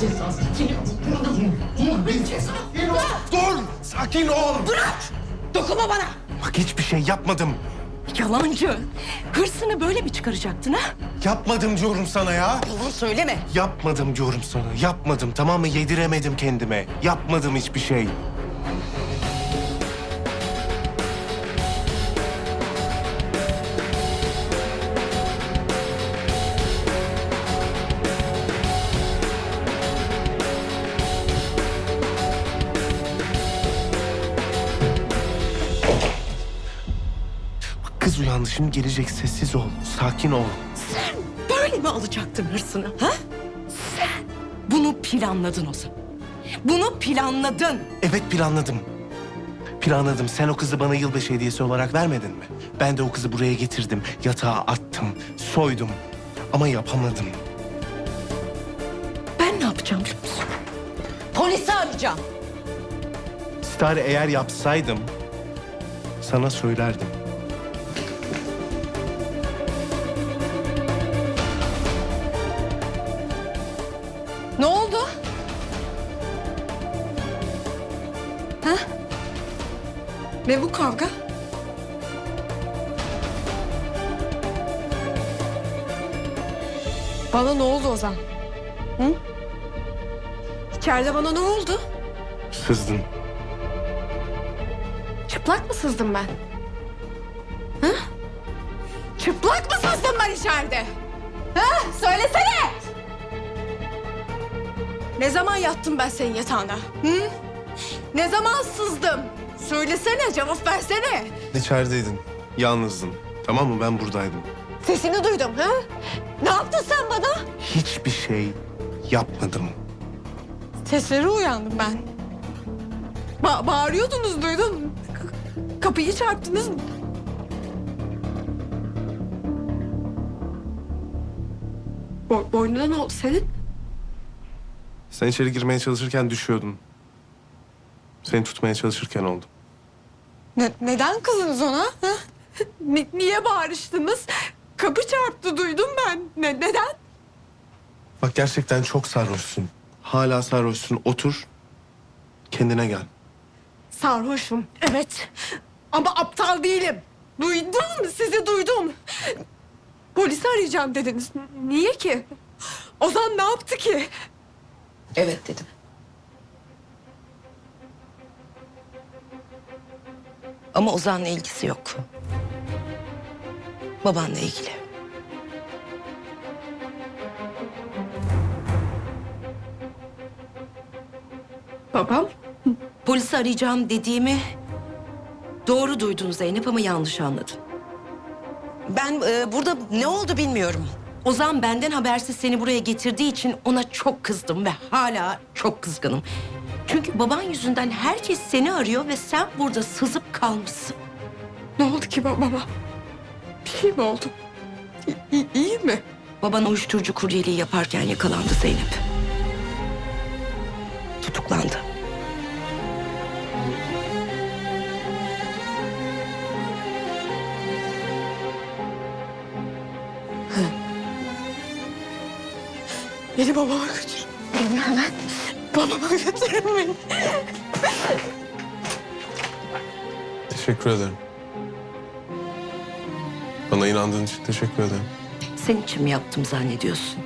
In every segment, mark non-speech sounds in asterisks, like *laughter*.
cezası. Öldürdüm. Bunun cezası. Dur! Sakin ol! Dokunma bana. Bak hiçbir şey yapmadım. Yalancı. Hırsını böyle mi çıkaracaktın ha? Yapmadım diyorum sana ya. Yalan söyleme. Yapmadım diyorum sana. Yapmadım tamam mı? Yediremedim kendime. Yapmadım hiçbir şey. Kız uyandı şimdi gelecek sessiz ol. Sakin ol. Sen böyle mi alacaktın hırsını ha? Sen bunu planladın o zaman. Bunu planladın. Evet planladım. Planladım. Sen o kızı bana yılbaşı hediyesi olarak vermedin mi? Ben de o kızı buraya getirdim. Yatağa attım. Soydum. Ama yapamadım. Ben ne yapacağım biliyor musun? Polisi arayacağım. Star eğer yapsaydım sana söylerdim. Ha? Ne bu kavga? Bana ne oldu Ozan? Hı? İçeride bana ne oldu? Sızdın. Çıplak mı sızdım ben? Ha? Çıplak mı sızdım ben içeride? Ha? Söylesene! Ne zaman yattım ben senin yatağına? Hı? Ne zaman sızdım? Söylesene, cevap versene. İçerideydin. Yalnızdın. Tamam mı? Ben buradaydım. Sesini duydum, ha? Ne yaptın sen bana? Hiçbir şey yapmadım. Sesleri uyandım ben. Ba- bağırıyordunuz, duydum. K- kapıyı çarptınız. Bo- boynuna ne oldu senin? Sen içeri girmeye çalışırken düşüyordun. Seni tutmaya çalışırken oldu. Ne- neden kızdınız ona? Ha? *laughs* Ni- niye bağırıştınız? Kapı çarptı duydum ben. Ne- neden? Bak gerçekten çok sarhoşsun. Hala sarhoşsun. Otur. Kendine gel. Sarhoşum. Evet. Ama aptal değilim. Duydum, sizi duydum. Polisi arayacağım dediniz. Niye ki? Ozan ne yaptı ki? Evet dedim. Ama Ozan'la ilgisi yok. Babanla ilgili. Babam? Polisi arayacağım dediğimi doğru duydun Zeynep ama yanlış anladın. Ben e, burada ne oldu bilmiyorum. Ozan benden habersiz seni buraya getirdiği için ona çok kızdım ve hala çok kızgınım. Çünkü baban yüzünden herkes seni arıyor ve sen burada sızıp kalmışsın. Ne oldu ki babama? Bir şey mi oldu? İ- iyi mi? Baban uyuşturucu kuryeliği yaparken yakalandı Zeynep. Tutuklandı. Beni babama götür. Beni hemen babama götürün beni. Teşekkür ederim. Bana inandığın için teşekkür ederim. Senin için mi yaptım zannediyorsun?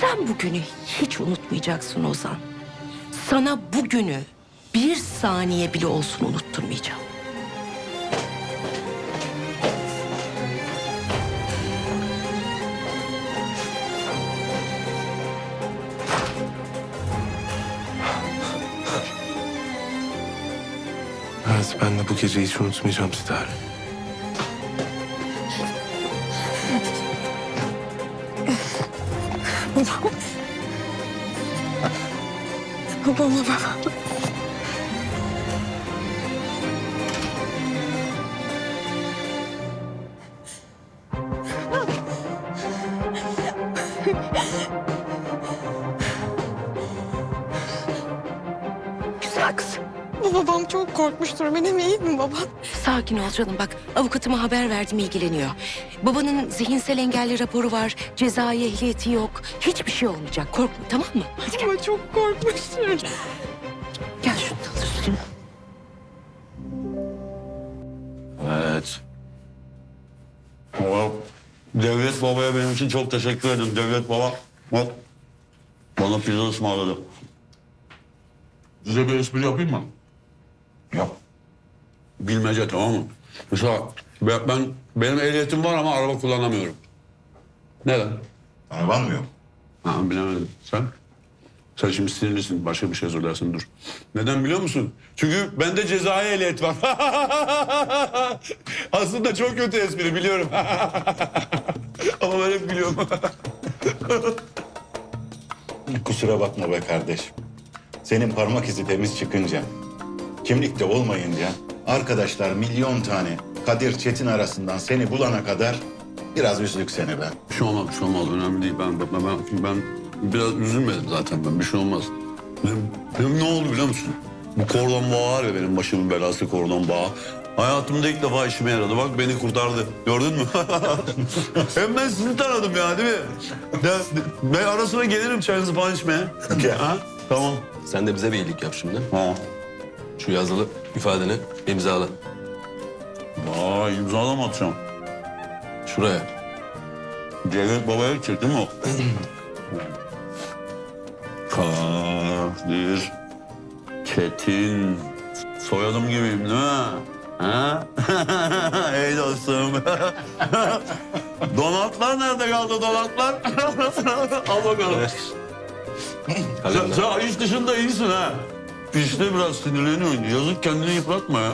Sen bugünü hiç unutmayacaksın Ozan. Sana bugünü bir saniye bile olsun unutturmayacağım. Bu geceyi hiç unutmayacağım Sidare. Babam. Babama babam. Güzel kızım. Bu babam çok korkmuştur. Benim iyi mi babam? Sakin ol canım bak avukatıma haber verdim ilgileniyor. Babanın zihinsel engelli raporu var. Cezai ehliyeti yok. Hiçbir şey olmayacak korkma tamam mı? Hadi gel. Ama çok korkmuştur. Gel şunu da üstüne. Evet. Baba, Devlet babaya benim için çok teşekkür ederim. Devlet baba bak bana pizza ısmarladı. Size bir espri yapayım mı? Yap. Bilmece tamam mı? Mesela ben, ben benim ehliyetim var ama araba kullanamıyorum. Neden? Araban mı yok? Ha, bilemedim. Sen? Sen şimdi sinirlisin. Başka bir şey söylersin dur. Neden biliyor musun? Çünkü bende cezai ehliyet var. *laughs* Aslında çok kötü espri biliyorum. *laughs* Ama ben hep biliyorum. Kusura bakma be kardeş. Senin parmak izi temiz çıkınca, kimlikte olmayınca arkadaşlar milyon tane Kadir Çetin arasından seni bulana kadar biraz üzdük seni be. Bir şey olmaz, bir şey olmaz. Önemli değil. Ben, ben, ben, ben biraz üzülmedim zaten ben. Bir şey olmaz. Benim, benim ne oldu biliyor musun? Bu kordon bağı var ya benim başımın belası kordon bağı. Hayatımda ilk defa işime yaradı. Bak beni kurtardı. Gördün mü? *laughs* Hem ben sizi tanıdım ya değil mi? Ya, ben ara sıra gelirim çayınızı falan içmeye. Gel. Ha? Tamam. Sen de bize bir iyilik yap şimdi. Ha. Şu yazılı ifadeni imzala. Vay imzalama atacağım. Şuraya. Cevdet babaya gidecek değil mi o? *clears throat* Kadir Çetin. Soyadım gibiyim değil mi? Ha? *laughs* Ey dostum. *laughs* donatlar nerede kaldı donatlar? *laughs* Al bakalım. Sen, sen iş dışında iyisin ha. İşte biraz sinirleniyorsun. Yazık kendini yıpratma ya.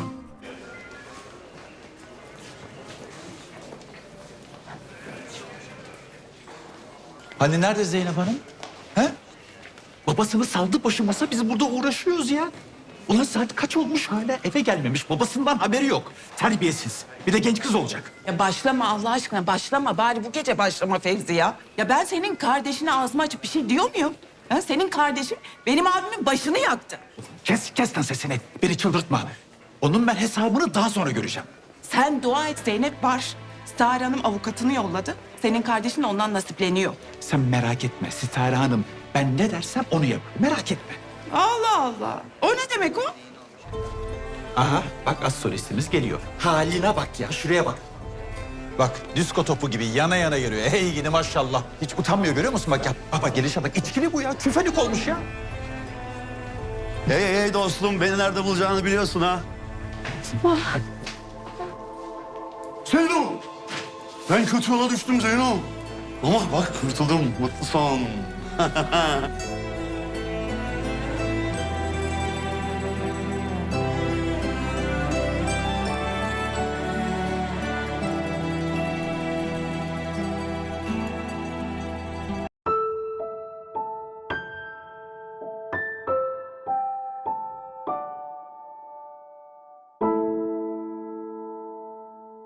Hani nerede Zeynep Hanım? He? Babasını saldı başımıza biz burada uğraşıyoruz ya. Ulan saat kaç olmuş hala eve gelmemiş. Babasından haberi yok. Terbiyesiz. Bir de genç kız olacak. Ya başlama Allah aşkına başlama. Bari bu gece başlama Fevzi ya. Ya ben senin kardeşine ağzımı açıp bir şey diyor muyum? Ha, senin kardeşin benim abimin başını yaktı. Kes, kes lan sesini. Beni çıldırtma. Onun ben hesabını daha sonra göreceğim. Sen dua et Zeynep var. Sare Hanım avukatını yolladı. Senin kardeşin ondan nasipleniyor. Sen merak etme Sitare Hanım. Ben ne dersem onu yap. Merak etme. Allah Allah. O ne demek o? Aha bak az solistimiz geliyor. Haline bak ya şuraya bak. Bak disko topu gibi yana yana geliyor. Hey gidi maşallah. Hiç utanmıyor görüyor musun? Bak ya baba gelişe bak. İçkili bu ya. Küfelik olmuş ya. Hey hey hey dostum beni nerede bulacağını biliyorsun ha. *laughs* Zeyno! Ben kötü yola düştüm Zeyno. Ama bak kurtuldum, mutlu son. *laughs*